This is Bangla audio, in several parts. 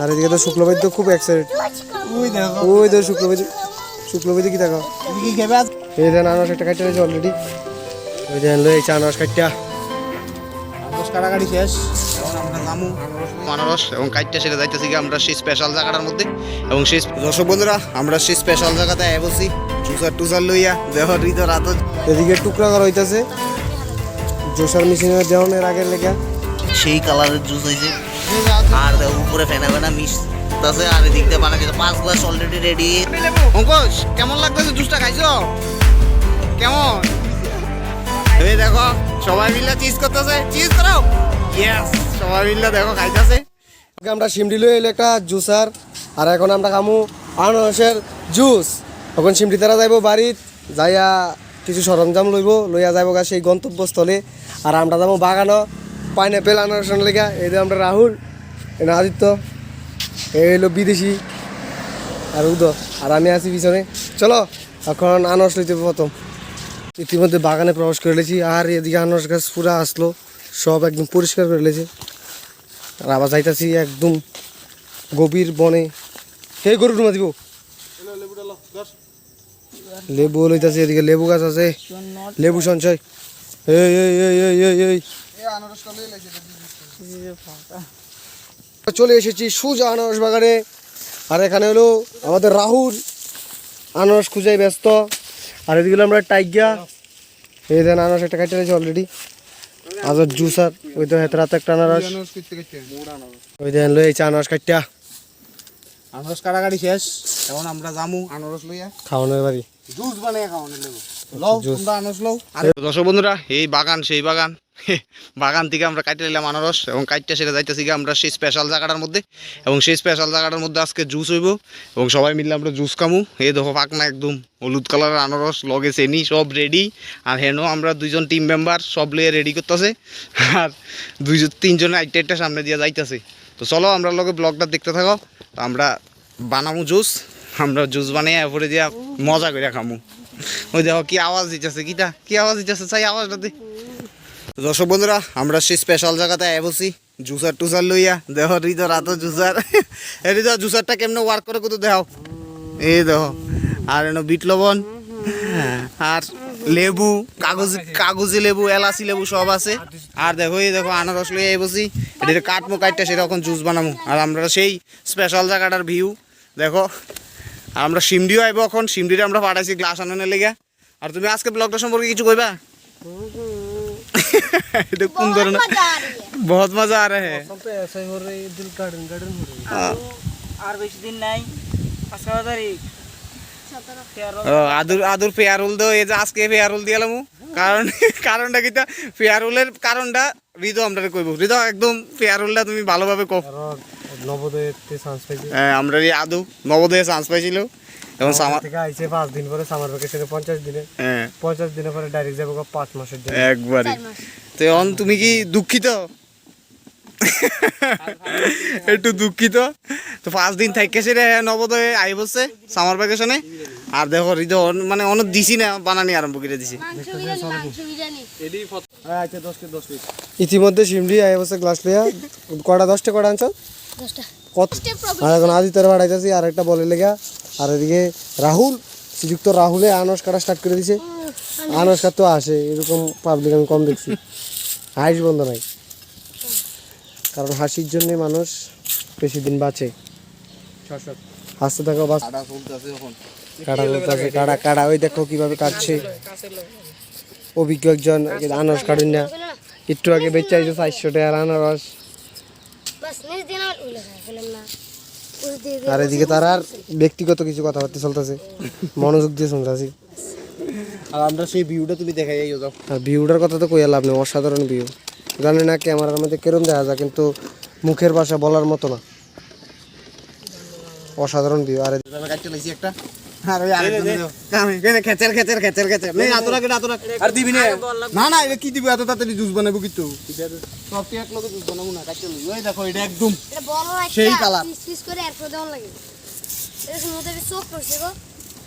আর এদিকে তো শুক্লবৈদ্য খুব এক্সাইটেড ওই দেখো। শুক্লবৈদ্য শুক্লবৈদ্য কি দেখো কি খাবে আজ? এই দেন আনারস একটা কাটতে রয়েছে অলরেডি ওই দেন লই চা আনারস কাটটা দশ কাটাকাটি শেষ। আনারস এবং কাইটটা সেটা যাইতেছি কি আমরা সেই স্পেশাল জায়গাটার মধ্যে। এবং সেই দর্শক বন্ধুরা আমরা সেই স্পেশাল জায়গাতে জুসার টুসার লইয়া রাত এদিকে টুকরা করা হইতাছে। জোসার মেশিনে দেওয়ানের আগের সেই কালারের জুস হয়েছে আর উপরে ফেনা ফেনা মিস আছে আর এদিক দিয়ে বানা গেছে পাঁচ গ্লাস অলরেডি রেডি অঙ্কশ, কেমন লাগতেছে জুসটা খাইছো? কেমন? এই দেখো, সবাই মিলে চিজ করতেছে। চিজ করো? ইয়েস সবাই মিলে দেখো, খাইতেছে। আমরা সিমডি লই এলো একটা জুসার, আর এখন আমরা খামু আনারসের জুস। এখন সিমডি তারা যাইব বাড়িত, যাইয়া কিছু সরঞ্জাম লইব, লইয়া যাইব গা সেই গন্তব্যস্থলে। আর আমরা যাব বাগানো পাইনাপেল আনারসের লেখা যে আমরা রাহুল, এটা আদিত্য, এই হলো বিদেশি আর উদ আর আমি আছি পিছনে। চলো, এখন আনারস লইতে প্রথম। ইতিমধ্যে বাগানে প্রবেশ করে লেছি আর এদিকে আনারস গাছ পুরা আসলো। সব একদম পরিষ্কার করে লেছে আর আবার যাইতাছি একদম গভীর বনে। হে গরু টুমা দিব। লেবু লইতাছি এদিকে। লেবু গাছ আছে। লেবু সঞ্চয়। এই এই এই এই এই। চলে এসেছি সুজা আনারস বাগানে। আর এখানে হলো আমাদের রাহুল আনারস খুঁজাই ব্যস্ত। আর এদিকে আমরা টাইগিয়া এই দেন আনারস একটা কাটতে রয়েছে অলরেডি আজার জুসার ওই তো হেতরাতে একটা আনারস। ওই দেন লই চা আনারস কাটটা। আনারস কাটাকাটি শেষ। এখন আমরা জামু আনারস লইয়া। খাওয়ানোর বাড়ি। জুস বানিয়ে খাওয়ানো লেবু লও জুস। তোমরা আনারস লও। আর দর্শক বন্ধুরা এই বাগান সেই বাগান। বাগান থেকে আমরা কাটতে নিলাম আনারস এবং কাটতে সেটা যাইতেছি আমরা সেই স্পেশাল জায়গাটার মধ্যে। এবং সেই স্পেশাল জায়গাটার মধ্যে আজকে জুস হইব এবং সবাই মিলে আমরা জুস খামু। এই দেখো পাকনা একদম হলুদ কালারের আনারস, লগে চেনি, সব রেডি আর হেন আমরা দুইজন টিম মেম্বার সব লিয়ে রেডি করতেছে। আর দুইজন, তিনজনে একটা একটা সামনে দিয়ে যাইতেছে। তো চলো আমরা লগে ব্লগটা দেখতে থাকো। আমরা বানামু জুস আমরা জুস বানিয়ে এরপরে দিয়া মজা করে খামু। ওই দেখো কি আওয়াজ দিতেছে, কিটা? কি আওয়াজ দিতেছে? চাই আওয়াজটা দে। দর্শক বন্ধুরা, আমরা সেই স্পেশাল জায়গাতে বসি। জুসার টুসার লইয়া। দেহ হৃদ রাত জুসার। এই হৃদ জুসারটা কেমনে ওয়ার্ক করে কত দেখাও। এই দেখো, আর এন বিট লবণ, আর লেবু, কাগজ, কাগজি লেবু, এলাচি লেবু সব আছে। আর দেখো, এই দেখো, আনারস লইয়া এই বসি। এটা কাটমো কাটটা সেরকম জুস বানামু। আর আমরা সেই স্পেশাল জায়গাটার ভিউ দেখো, আর আমরা সিমডিও আইব এখন। সিমডিরে আমরা পাঠাইছি গ্লাস আনানোর লেগে। আর তুমি আজকে ব্লগটা সম্পর্কে কিছু কইবা? এটা কোন ধরনের বহুত মজা আ রে আর বেশি দিন নাই আজকে তারিখ আদুর আদুর পেয়ারুল দো এই যে আজকে পেয়ারুল দিয়ালাম কারণ কারণটা কিটা পেয়ারুলের কারণটা হৃদ আমরা কইব হৃদ একদম পেয়ারুলটা তুমি ভালোভাবে কও নবোদয়তে চান্স পাইছি হ্যাঁ, আমরা এই আদু নবোদয়ে চান্স পাইছিল এবং সামা থেকে আইছে পাঁচ দিন পরে সামার ভ্যাকেশনে পঞ্চাশ দিনে। হ্যাঁ। পঞ্চাশ দিনের পরে ডাইরেক্ট যাব পাঁচ মাসের জন্য। একবারে। তো এখন তুমি কি দুঃখিত? একটু দুঃখিত। তো পাঁচ দিন থেকে সেরে নবোদয়ে আই বসছে সামার ভ্যাকেশনে আর দেখো হৃদয় অন- মানে অনেক দিছি না বানানি আরম্ভ করে দিছি। ইতিমধ্যে সিমডি আই বসে গ্লাস লিয়া কটা দশটা কটা আনছ? কত? আর এখন আদিত্যের বাড়াইতেছি আর একটা বলে লেগা। আর এদিকে রাহুল শ্রীযুক্ত রাহুলে আনস কাটা স্টার্ট করে দিছে। আনস কাট তো আসে এরকম পাবলিক আমি কম দেখছি। হাসি বন্ধ নাই। কারণ হাসির জন্য মানুষ বেশি দিন বাঁচে। হাসতে থাকো বাস কাটা চলতেছে কাটা কাটা ওই দেখো কীভাবে কাটছে। অভিজ্ঞ একজন আনারস কাটেন না একটু আগে বেচে আইছে চারশো টাকার আনারস। আর এদিকে তার আর ব্যক্তিগত কিছু কথাবার্তা চলতেছে। মনোযোগ দিয়ে শুনতেছি আর আমরা সেই ভিউটা তুমি দেখাই যাই আর ভিউটার কথা তো কইয়া লাভ নেই অসাধারণ ভিউ জানি না ক্যামেরার মধ্যে কেরম দেখা যায় কিন্তু মুখের ভাষা বলার মতো না। অসাধারণ ভিউ আর একটা। না না। না এটা কি দিবি? এত তাড়াতাড়ি জুস বানাবো কিন্তু দেখো এটা একদম সেই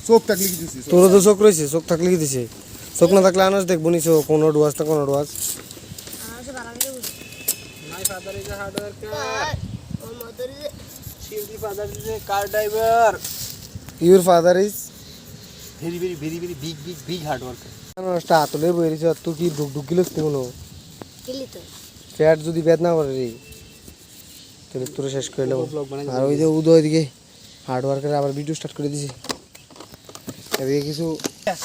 চোখ টাকলি কি তো চোখ রয়েছে চোখ থাকলে কি দিছে? চোখ না থাকলে আনাস দেখব নিছো কোনো ডুয়াস না কোনো ডুয়াস আর সে বাড়া দিয়ে বসে father is hard worker O mother father is car driver your father is very very very very big big big hard worker মানুষটা হাতলে বই রয়েছে তুই কি ঢুক ঢুক গিলস কোনো গেলি তো। পেট যদি বেদ না করে রে তাহলে তোর শেষ করে নেব। আর ওই যে উদয় দিকে হার্ড ওয়ার্কের আবার ভিডিও স্টার্ট করে দিছি। এদিকে কিছু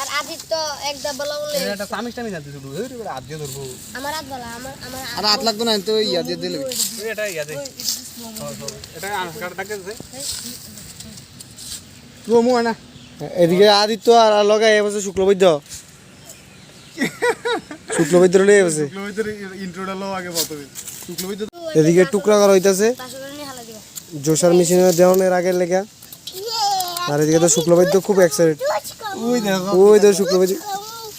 আর আদিত্য একদা বলা বলে এটা সামিস টামি জানতে শুধু এই রে হাত দিয়ে ধরবো। আমার হাত বলা আমার আমার আর হাত লাগতো না তো ইয়া দিয়ে দিলে। এটা ইয়াতে এটা কাটা থাকে না এদিকে আদিত্য আর এবছর শুক্লবৈদ্য। শুক্লবৈদ্য এবছর ইন্ট্রোটা আগে এদিকে টুকরা করা হইতাছে। জোসার মেশিনে দেওয়ানের আগের লেগা। আর এদিকে তো শুক্লবৈদ্য খুব এক্সাইটেড ওই দেখো। ওই তো শুক্লবৈদ্য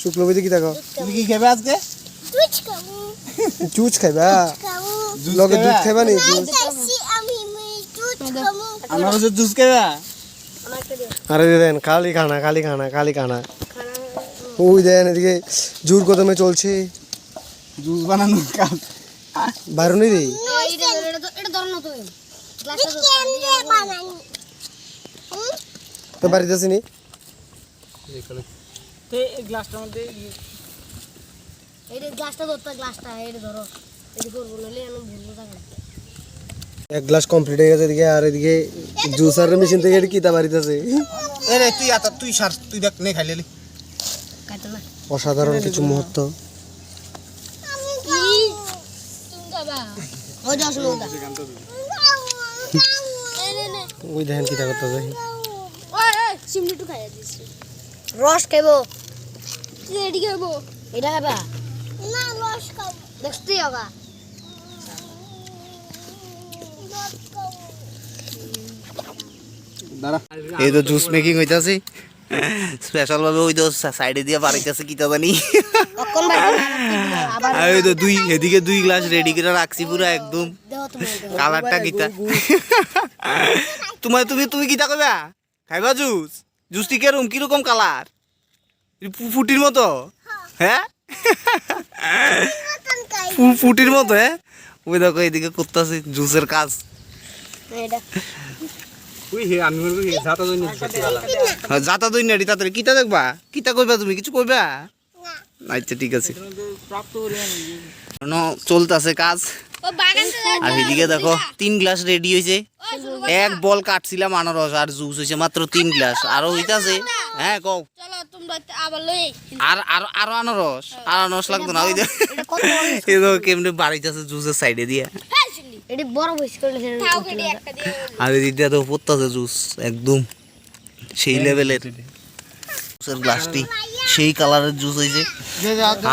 শুক্লবৈদ্য কি দেখো? তুমি কি খাবে আজকে? খাইবা? খাব লগে দুধ খাইবা নি? জুস আমি খাব আমার জুস খাবে আরে দেন খালি খানা খালি খানা খালি খানা। ওই দেন এদিকে জোর কদমে চলছে। জুস বানানো কাজ। বাইরনি রে? তো এটা ধরো না? তুমি গ্লাসটা তো বানানি তো বাড়িতে আসিনি এটা গ্লাসটা ধরতে গ্লাসটা এটা ধরো। এটা করব নইলে আমি ভুলবো থাকে। এক গ্লাস কমপ্লিট হয়ে গেছে এদিকে আর এদিকে জুসার মেশিন থেকে এটা কিতা বাড়িতেছে। এ রে তুই আতা তুই সার তুই দেখ নে খাইলি না অসাধারণ কিছু মুহূর্ত। ওই দেখেন কিতা করতেছে। সিমলিটু খাইয়া দিছি রস খাইবো। এডি খাইবো। এটা খাইবা না রস খাব। দেখতে হবে এই তো জুস মেকিং হইতাছে। স্পেশাল ভাবে ওই তো সাইডে দিয়ে বাড়াইতেছে কিতা জানি। ওই তো দুই এদিকে দুই গ্লাস রেডি করে রাখছি পুরো একদম। কালারটা কিতা তোমার তুমি তুমি কিতা কইবা? খাইবা জুস জুসটি কেরম কীরকম? কালার ফুটির মতো? হ্যাঁ? ফুটির মতো হ্যাঁ? ওই দেখো এদিকে করতেছে জুসের কাজ। হ্যাঁ, যাতা দই নাড়ি তাড়াতাড়ি কিতা দেখবা? কিতা কইবা তুমি? কিছু কইবা? আচ্ছা ঠিক আছে। চলতেছে কাজ। আর এদিকে দেখো তিন গ্লাস রেডি হয়েছে। এক বল কাটছিলাম আনারস আর জুস হয়েছে মাত্র তিন গ্লাস। আরও হইতাছে। হ্যাঁ কও। চলো তোমরা আবার লই আর আর আরও আনারস। আর আনারস লাগতো না ওই কেমনে বাড়িতেছে জুসের সাইডে দিয়ে। এটা বড় বয়স করে তাও কেটে একটা দিয়ে আর এদিক তো পড়তেছে জুস একদম সেই লেভেলের জুসের গ্লাসটি সেই কালারের জুস হয়েছে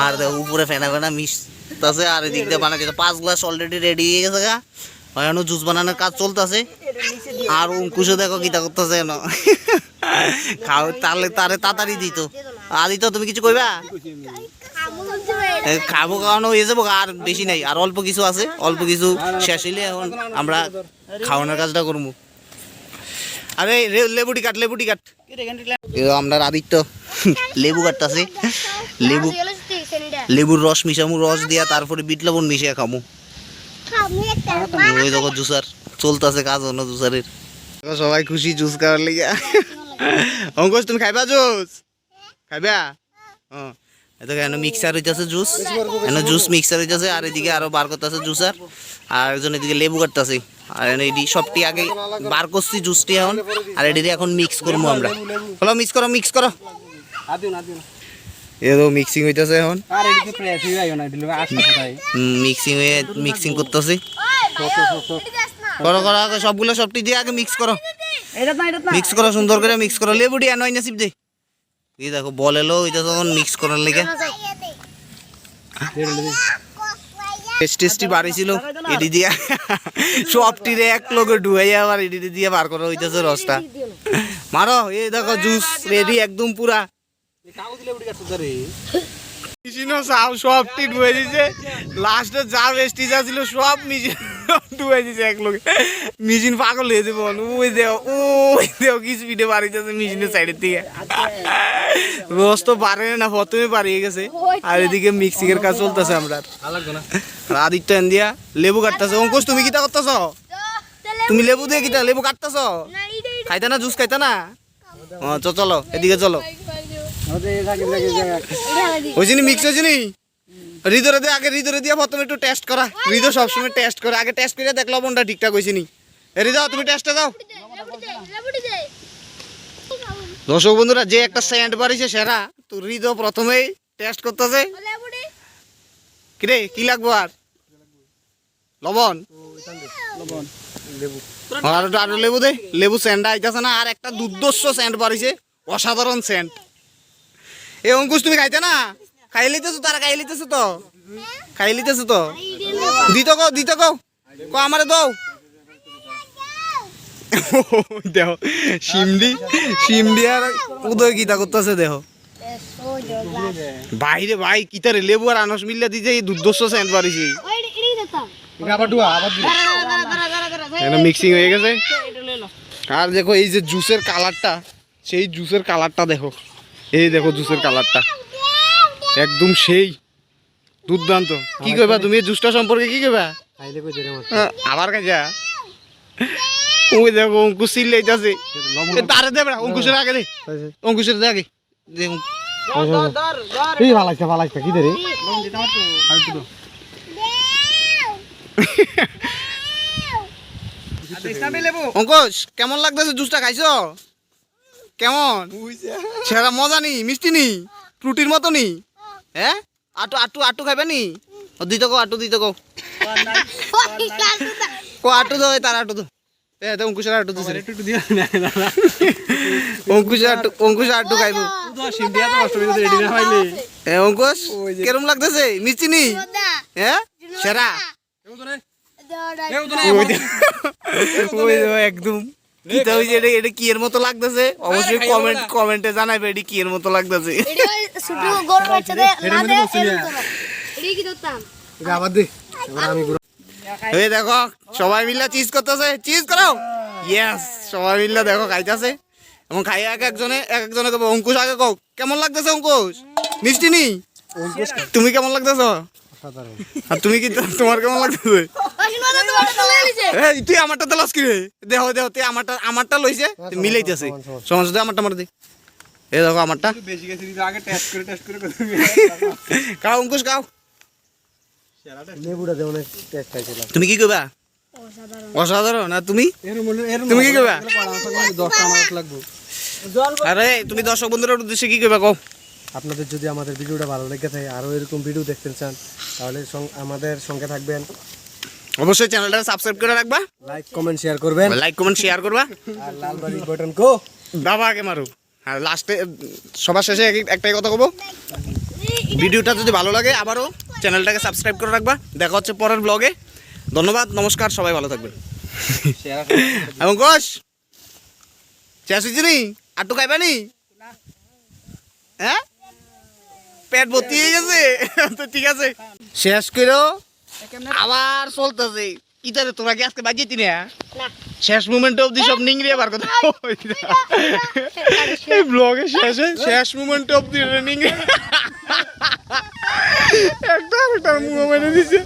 আর দেখো উপরে ফেনা ফেনা মিশতেছে আর এদিক দিয়ে বানাচ্ছে পাঁচ গ্লাস অলরেডি রেডি হয়ে গেছে গা। এখনও জুস বানানোর কাজ চলতেছে। আর অঙ্কুশও দেখো কিতা করতেছে এনো। খাও তাহলে তারে তাড়াতাড়ি দিত। আদিত তুমি কিছু কইবা? খাব খাওয়ানো হয়ে যাব, আর বেশি নাই। আর অল্প কিছু আছে, অল্প কিছু শেষ হইলে এখন আমরা খাওয়ানোর কাজটা করব। আরে লেবুটি কাট লেবুটি কাট। আমরা আদিত্য লেবু কাটতাছে। লেবু, লেবুর রস মিশামু, রস দিয়া তারপরে বিট লবণ মিশিয়ে খামু। ওই দেখো জুসার, চলতেছে কাজ অন্য জুসারের। সবাই খুশি জুস খাওয়ার লেগে। অঙ্কুশ, তুমি খাইবা জুস? খাইবা? হ্যাঁ এদিকে এনে মিক্সার হইতেছে জুস এনে জুস মিক্সার হইতেছে আর এদিকে আরও বার করতেছে জুসার আর একজন এদিকে লেবু কাটতেছে আর এনে এডি সবটি আগে বার করছি জুসটি এখন। আর এটি এখন মিক্স করব আমরা। হলো মিক্স করো মিক্স করো আদিও না দিও না এ তো মিক্সিং হইতেছে এখন মিক্সিং হয়ে মিক্সিং করতেছি করো করো আগে সবগুলো সবটি দিয়ে আগে মিক্স করো এটা এটা মিক্স করো সুন্দর করে মিক্স করো লেবুটি আনো নাসিব দে। দেখো, বল এলো তখন মিক্স করার লেগে। বার রসটা। এই দেখো একদম পুরা। সব সবটি দিছে। লাস্টে যা বেস্টিজ আছিল, সব মিশিন দিছে এক মিশিন পাগল হয়ে যাবে ওই দেও ওই দেও কি স্পিডে বাড়িতেছে মিশিনের সাইডের রস তো পারে না প্রথমে পারিয়ে গেছে। আর এদিকে মিক্সিং কাজ চলতেছে আমরা। আদিত্য লেবু কাটতেছে। অঙ্কুশ তুমি কিটা করতেছ? তুমি লেবু দিয়ে কিটা লেবু কাটতেছ? খাইতা না জুস খাইতা না? চ- চলো এদিকে চলো। হয়েছে নি মিক্স হয়েছে হৃদরে দিয়ে আগে হৃদরে দিয়ে প্রথমে একটু টেস্ট করা। হৃদয় সবসময় টেস্ট করে। আগে টেস্ট করে দেখ লবণটা ঠিকঠাক হয়েছে নি। হৃদয়, তুমি টেস্টে দাও দর্শক বন্ধুরা, যে একটা স্যান্ড বাড়িছে সেরা, তো হৃদয় প্রথমেই টেস্ট করতেছে। কিরে কি লাগবো আর? লবণ? একটু আরও লেবু দে। লেবু স্যান্ড আইতাছে না, আর একটা দুর্দর্শ স্যান্ড বাড়িছে। অসাধারণ স্যান্ড এ অঙ্কুশ, তুমি খাইতে না? খাই খাই তো? খাই তো? কো আমারে দাও। উদয় বাইরে ভাই কিতারে লেবু আর আনস মিল্লা দিছে এই দুর্দর্শ স্যান্ড বাড়িছে। মিক্সিং হয়ে গেছে। আর দেখো এই যে জুসের কালারটা সেই জুসের কালারটা দেখো। এই দেখো জুসের কালারটা একদম সেই দুর্দান্ত। কি কইবা তুমি এই জুসটা সম্পর্কে কি কইবা? আহ, আবার কাজা ওই দেখো অঙ্কুশ চিল্লাইতাছে। এ, তারে দে বেড়া অঙ্কুশের আগে দে। অঙ্কুশের দে আগে। দে এই ভালাইছে ভালাইছে কি রে? অঙ্কুশ কেমন লাগতেছে জুসটা খাইছো? কেমন? সেটা মজা নি মিষ্টি নি ফ্রুটির মতো নি? হ্যাঁ আটু আটু আটু খাইবে নি? ও দিতে কো আটু দিতে কো, আটু তার আটু অঙ্কুশের আটু। অঙ্কুশ আটু অঙ্কুশ আটু খাইবো। এ, অঙ্কুশ, কেরম লাগতেছে? মিষ্টি নি? হ্যাঁ সেরা। একদম। কিতা হইছে এটা এটা কি এর মতো লাগতেছে? অবশ্যই কমেন্ট কমেন্টে জানাবে এটা কি এর মতো লাগতেছে। এটা শুধু গরম হচ্ছে না। দে এটাই কি দিতাম আবার দে। এবার আমি ঘুরা- এই দেখো সবাই মিলে চিজ করতেছে। চিজ করো? ইয়েস সবাই মিলে দেখো খাইতেছে। এবং খাই এক একজনে এক একজনে কব অঙ্কুশ আগে কও কেমন লাগতেছে অঙ্কুশ? মিষ্টি নি তুমি কেমন লাগতেছ? আর তুমি কি তোমার কেমন লাগতেছে? তুই আমারটা তো লস কি রে? দেহ দেহ তুই আমারটা আমারটা লইছে মিলাইতেছে। সমস্যা তুই আমারটা মার দে। এ দেখো আমারটা। বেশি গেছে আগে টেস্ট করে টেস্ট করে খাও অঙ্কুশ লেবুটা টেস্ট খাইছিলাম তুমি কি কইবা অসাধারণ। আর তুমি? এরম এরম তুমি কি কইবা আরে তুমি দর্শক বন্ধুদের উদ্দেশ্যে কি কইবা কও? আপনাদের যদি আমাদের ভিডিওটা ভালো লেগে থাকে আরও এরকম ভিডিও দেখতে চান তাহলে আমাদের সঙ্গে থাকবেন। অবশ্যই চ্যানেলটা সাবস্ক্রাইব করে রাখবা। লাইক কমেন্ট শেয়ার করবেন। লাইক কমেন্ট শেয়ার করবা। আর লাল বাড়ি বাটন কো। বাবা আগে মারু আর লাস্টে সবার শেষে একটাই কথা কব। ভিডিওটা যদি ভালো লাগে আবারও চ্যানেলটাকে সাবস্ক্রাইব করে রাখবা। দেখা হচ্ছে পরের ব্লগে ধন্যবাদ নমস্কার সবাই ভালো থাকবেন। এবং কোষ শেষ হয়েছে নি আটটু খাইবা নি? হ্যাঁ? পেট ভর্তি হয়ে গেছে? তো ঠিক আছে। শেষ করো। আবার চলতেছে। ইতারে তোরা কি আজকে বাজিয়ে না? শেষ মুমেন্ট অবধি সব নিংড়িয়ে বার কথা এই ব্লগের শেষে শেষ মুমেন্ট অবধি নিংড়ে। একটা একটা মুখ মেরে দিছে।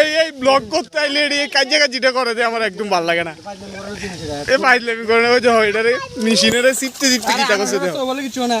এই এই ব্লগ করতে আইলে এই কাজে কাজিটা করে দে আমার একদম ভালো লাগে না। এ পাইলে আমি করে ওই যে হয় এটা রে মেশিনের সিপতে সিপতে কিটা করছে দেখো। বলে কিছু না।